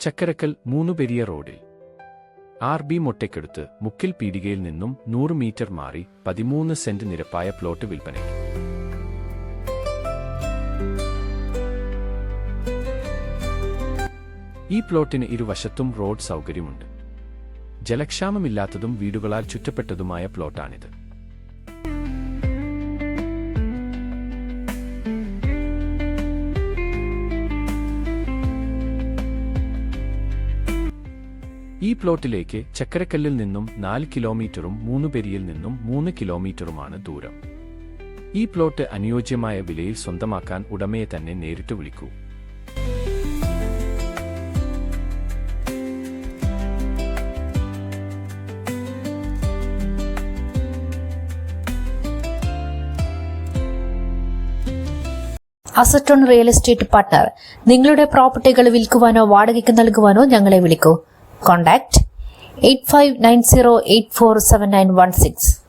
ചക്കരക്കൽ മൂന്നുപെരിയ റോഡിൽ. R B മൊട്ടയ്ക്കടുത്ത് മുക്കിൽ പീടികയിൽ നിന്നും നൂറ് മീറ്റർ മാറി പതിമൂന്ന് സെന്റ് നിരപ്പായ പ്ലോട്ട് വിൽപ്പനയ്ക്ക്. ഈ പ്ലോട്ടിന് ഇരുവശത്തും റോഡ് സൗകര്യമുണ്ട്. ജലക്ഷാമമില്ലാത്തതും വീടുകളാൽ ചുറ്റപ്പെട്ടതുമായ പ്ലോട്ടാണിത്. ഈ പ്ലോട്ടിലേക്ക് ചക്കരക്കല്ലിൽ നിന്നും നാല് കിലോമീറ്ററും മൂന്നുപെരിയിൽ നിന്നും മൂന്ന് കിലോമീറ്ററുമാണ് ദൂരം. ഈ പ്ലോട്ട് അനുയോജ്യമായ വിലയിൽ സ്വന്തമാക്കാൻ ഉടമയെ തന്നെ നേരിട്ട് വിളിക്കൂ. അസറ്റോൺ റിയൽ എസ്റ്റേറ്റ് പാർട്ട്ണർ നിങ്ങളുടെ പ്രോപ്പർട്ടികൾ വിൽക്കുവാനോ വാടകയ്ക്ക് നൽകുവാനോ ഞങ്ങളെ വിളിക്കൂ. Contact 8590847916.